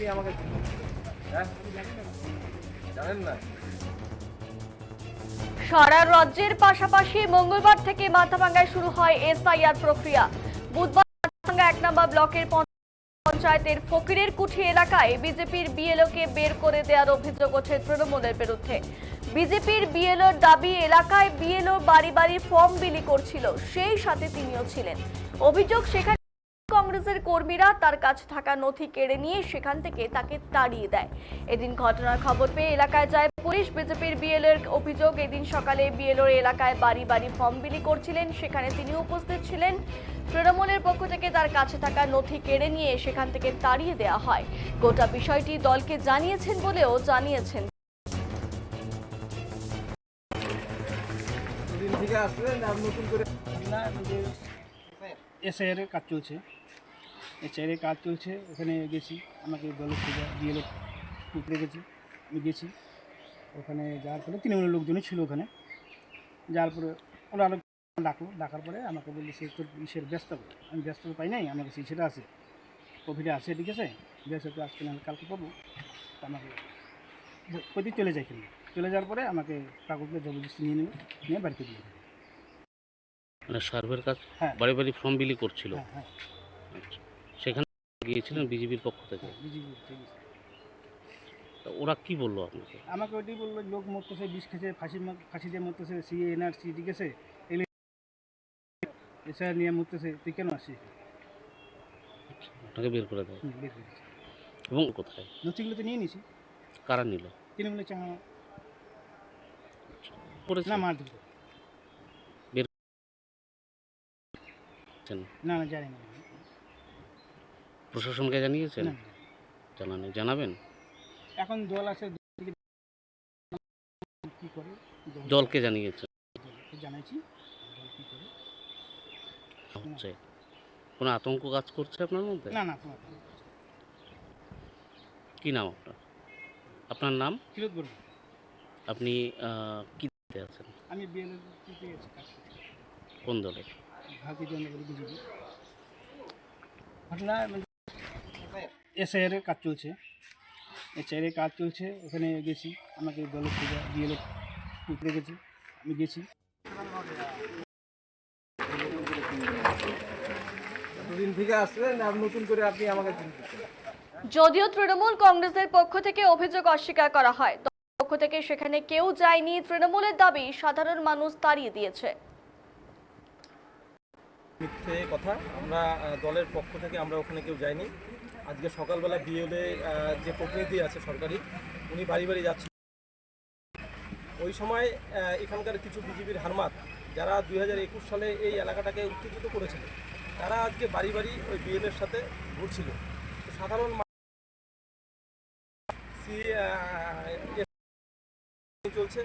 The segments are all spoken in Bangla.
আপনি আমাকে হ্যাঁ? জানেন না? সারা রাজ্যের পাশাপাশি মঙ্গলবার থেকে মাথাভাঙ্গায় শুরু হয় এসআইআর প্রক্রিয়া। বুধবার মাথাভাঙ্গা এক নম্বর ব্লকের পঞ্চায়েতের ফকিরের কুঠি এলাকায় বিজেপির বিএলওকে বের করে দেওয়ার অভিযোগ ওঠে তৃণমূলের বিরুদ্ধে। বিজেপির বিএলওর দাবি এলাকায় বিএলও বাড়ি বাড়ি ফর্ম বিলি করছিল সেই সাথে তিনিও ছিলেন। অভিযোগ সেখানে কংগ্রেসের কর্মীরা তার কাছে থাকা নথি কেড়ে নিয়ে সেখান থেকে তাকে তাড়িয়ে দেয়। এদিন ঘটনার খবর পেয়ে এলাকায় যায় পুলিশ। বিজেপির বিএলওর অভিযোগ এদিন সকালে বিএলওর এলাকায় বাড়ি বাড়ি ফর্ম বিলি করছিলেন। সেখানে তিনি উপস্থিত ছিলেন। তৃণমূলের পক্ষ থেকে তার কাছে থাকা নথি কেড়ে নিয়ে সেখান থেকে তাড়িয়ে দেওয়া হয়। গোটা বিষয়টি দলকে জানিয়েছেন বলেও জানিয়েছেন। থেকে আসলেন আর নতুন করে না কাজ চলছে। এসআইআরের কাজ চলছে ওখানে গেছি। আমাকে দলের থেকে বিএলও টুকরে গেছি আমি গেছি ওখানে যাওয়ার পরে তৃণমূলের লোকজনই ছিল ওখানে। যাওয়ার পরে ওরা আরও ডাকলো ডাকার পরে আমাকে বললি সে তোর ইসের ব্যস্ত আমি ব্যস্ত পাই নাই আমাকে সেই সেটা আছে। কোভিডে আছে ঠিক আছে? ব্যস্ত তো আজকে না কালকে পাবো আমাকে প্রতি চলে যায় কিন্তু চলে যাওয়ার পরে আমাকে কাগজগুলো জবরদস্তি নিয়ে নেবে নিয়ে বাড়িতে দিয়ে দিল মানে সার্ভের কাজ? হ্যাঁ। বাড়ি বাড়ি ফর্ম বিলি করছিল? হ্যাঁ হ্যাঁ। আচ্ছা। গিয়েছিলেন বিজেপির পক্ষ থেকে? বিজেপি তা ওরা কি বলল আপনাকে? আমাকে ওইটাই বলল লোক মরতেছে বিষ খেতে ফাঁসি ফাঁসি দিয়ে মরতেছে সিএ এনআরসি ঠিক আছে? এছাড়া নিয়ে মরতেছে তুই কেন আসছিস? ওটাকে বের করে দেয়। বের এবং কোথায়? নথিগুলো তো নিয়ে নিছি কারা নিল? তৃণমূলের চাঙা করেছেন না মার দিল না না জানি না। প্রশাসনকে জানিয়েছেন। জানানি জানাবেন? এখন দল আছে দল থেকে কি করে? দল- জানিয়েছেন? জানাইছি হচ্ছে কোনো আতঙ্ক কাজ করছে আপনার মধ্যে? না না কি নাম আপনার? আপনার নাম? আপনি কি দিতে আছেন? আমি কাজ কোন দলে? ভারতীয় জনতা বিজেপি। ঘটনা এসআইআরের কাজ চলছে। এসআইআরের কাজ চলছে ওখানে গেছি। আমাকে দলের থেকে বিএলও টুকরে গেছি আমি গেছি। যদিও তৃণমূল কংগ্রেসের পক্ষ থেকে অভিযোগ অস্বীকার করা হয় পক্ষ থেকে সেখানে কেউ যায়নি। তৃণমূলের দাবি সাধারণ মানুষ তাড়িয়ে দিয়েছে। মিথ্যে কথা আমরা দলের পক্ষ থেকে আমরা ওখানে কেউ যাইনি। আজকে সকালবেলা বিএলএ যে প্রতিনিধি আছে সরকারি, উনি বাড়ি বাড়ি যাচ্ছেন ওই সময় এখানকার কিছু বিজেপির হারমাত, যারা দুই হাজার একুশ সালে এই এলাকাটাকে উত্তেজিত করেছিল, তারা আজকে বাড়ি বাড়ি ওই বিএলএর সাথে ঘুরছিল। সাধারণ চলছে।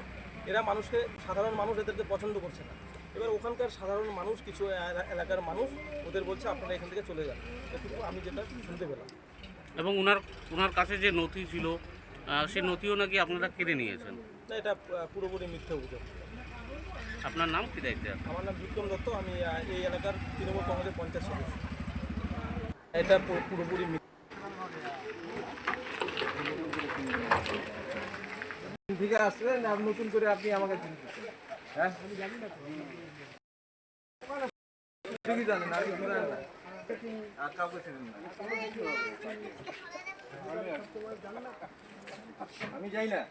এরা মানুষকে, সাধারণ মানুষ এদেরকে পছন্দ করছে না। এবার ওখানকার সাধারণ মানুষ কিছু এলাকার মানুষ ওদের বলছে আপনারা এখান থেকে চলে যান। এটুকু আমি যেটা শুনতে পেলাম। এবং ওনার ওনার কাছে যে নথি ছিল সেই নথিও নাকি আপনারা কেড়ে নিয়েছেন? না এটা পুরোপুরি মিথ্যে অভিযোগ। আপনার নাম কি দায়িত্বে? আমার নাম বিক্রম দত্ত আমি এই এলাকার তৃণমূল কংগ্রেসের পঞ্চায়েত সদস্য। এটা পুরোপুরি থেকে আসলেন আর নতুন করে আপনি আমাকে চিনতেছেন হ্যাঁ? ঠিকই জানেন আর কিছু জানেন আমি যাই না।